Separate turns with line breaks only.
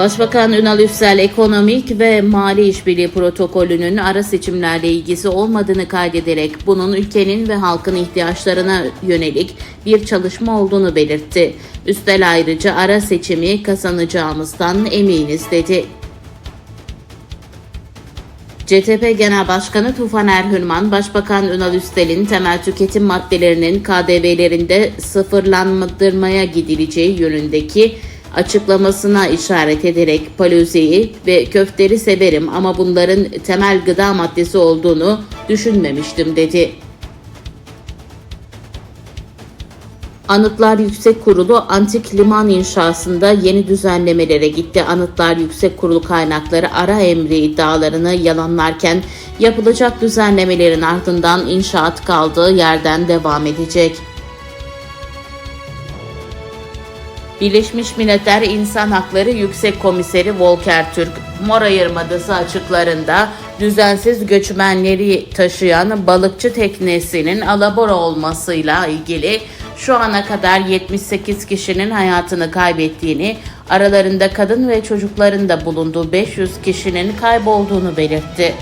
Başbakan Ünal Üstel ekonomik ve mali işbirliği protokolünün ara seçimlerle ilgisi olmadığını kaydederek bunun ülkenin ve halkın ihtiyaçlarına yönelik bir çalışma olduğunu belirtti. Üstel ayrıca ara seçimi kazanacağımızdan eminiz dedi. CTP Genel Başkanı Tufan Erhürman, Başbakan Ünal Üstel'in temel tüketim maddelerinin KDV'lerinde sıfırlandırmaya gidileceği yönündeki açıklamasına işaret ederek palözeyi ve köfteri severim ama bunların temel gıda maddesi olduğunu düşünmemiştim dedi. Anıtlar Yüksek Kurulu antik liman inşasında yeni düzenlemelere gitti. Anıtlar Yüksek Kurulu kaynakları ara emri iddialarını yalanlarken yapılacak düzenlemelerin ardından inşaat kaldığı yerden devam edecek. Birleşmiş Milletler İnsan Hakları Yüksek Komiseri Volker Türk, Mora Yarımadası açıklarında düzensiz göçmenleri taşıyan balıkçı teknesinin alabora olmasıyla ilgili şu ana kadar 78 kişinin hayatını kaybettiğini, aralarında kadın ve çocukların da bulunduğu 500 kişinin kaybolduğunu belirtti.